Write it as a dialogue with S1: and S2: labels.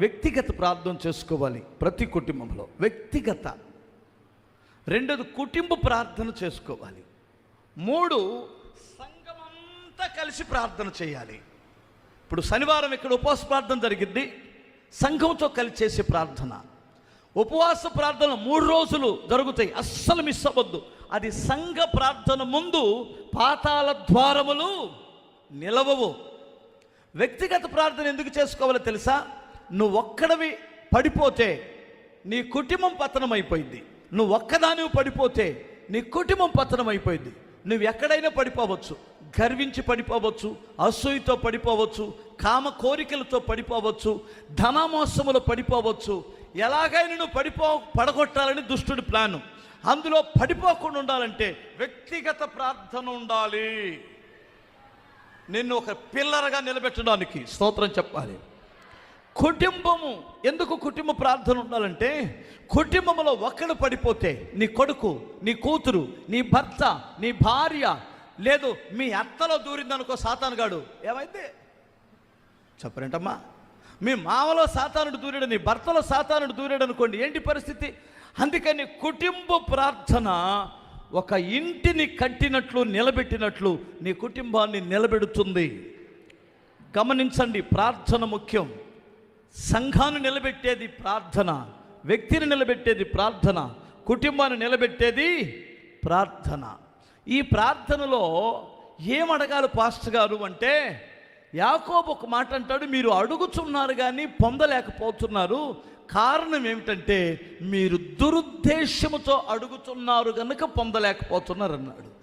S1: వ్యక్తిగత ప్రార్థన చేసుకోవాలి ప్రతి కుటుంబంలో. వ్యక్తిగత. రెండోది కుటుంబ ప్రార్థన చేసుకోవాలి. మూడు సంఘమంతా కలిసి ప్రార్థన చేయాలి. ఇప్పుడు శనివారం ఇక్కడ ఉపవాస ప్రార్థన జరిగింది. సంఘంతో కలిసి చేసే ప్రార్థన. ఉపవాస ప్రార్థన మూడు రోజులు జరుగుతాయి. అస్సలు మిస్ అవ్వద్దు. అది సంఘ ప్రార్థన ముందు పాతాల ద్వారములు నిలవవు. వ్యక్తిగత ప్రార్థన ఎందుకు చేసుకోవాలో తెలుసా? నువ్వు ఒక్కడవి పడిపోతే నీ కుటుంబం పతనం అయిపోయింది నువ్వు ఒక్కదానివి పడిపోతే నీ కుటుంబం పతనం అయిపోయింది నువ్వు ఎక్కడైనా పడిపోవచ్చు. గర్వించి పడిపోవచ్చు. అసూయతో పడిపోవచ్చు. కామ కోరికలతో పడిపోవచ్చు. ధనమోసములో పడిపోవచ్చు. ఎలాగైనా నువ్వు పడిపో పడగొట్టాలని దుష్టుడి ప్లాను. అందులో పడిపోకుండా ఉండాలంటే వ్యక్తిగత ప్రార్థన ఉండాలి. నిన్ను ఒక పిల్లరగా నిలబెట్టడానికి స్తోత్రం చెప్పాలి. కుటుంబము ఎందుకు కుటుంబ ప్రార్థన ఉండాలంటే కుటుంబంలో ఒక్కడు పడిపోతే నీ కొడుకు నీ కూతురు నీ భర్త నీ భార్య లేదు మీ అత్తలో దూరిందనుకో సాతానుగాడు ఏమైంది? చెప్పరేంటమ్మా? మీ మామలో సాతానుడు దూరాడు నీ భర్తలో సాతానుడు దూరాడు అనుకోండి ఏంటి పరిస్థితి? అందుకని కుటుంబ ప్రార్థన ఒక ఇంటిని కట్టినట్లు నిలబెట్టినట్లు నీ కుటుంబాన్ని నిలబెడుతుంది. గమనించండి ప్రార్థన ముఖ్యం. సంఘాన్ని నిలబెట్టేది ప్రార్థన వ్యక్తిని నిలబెట్టేది ప్రార్థన కుటుంబాన్ని నిలబెట్టేది ప్రార్థన. ఈ ప్రార్థనలో ఏమడగాలి పాస్టర్ గారు అంటే యాకోబు ఒక మాట అంటాడు మీరు అడుగుచున్నారు కానీ పొందలేకపోతున్నారు. కారణం ఏమిటంటే మీరు దురుద్దేశముతో అడుగుతున్నారు కనుక పొందలేకపోతున్నారు అన్నాడు.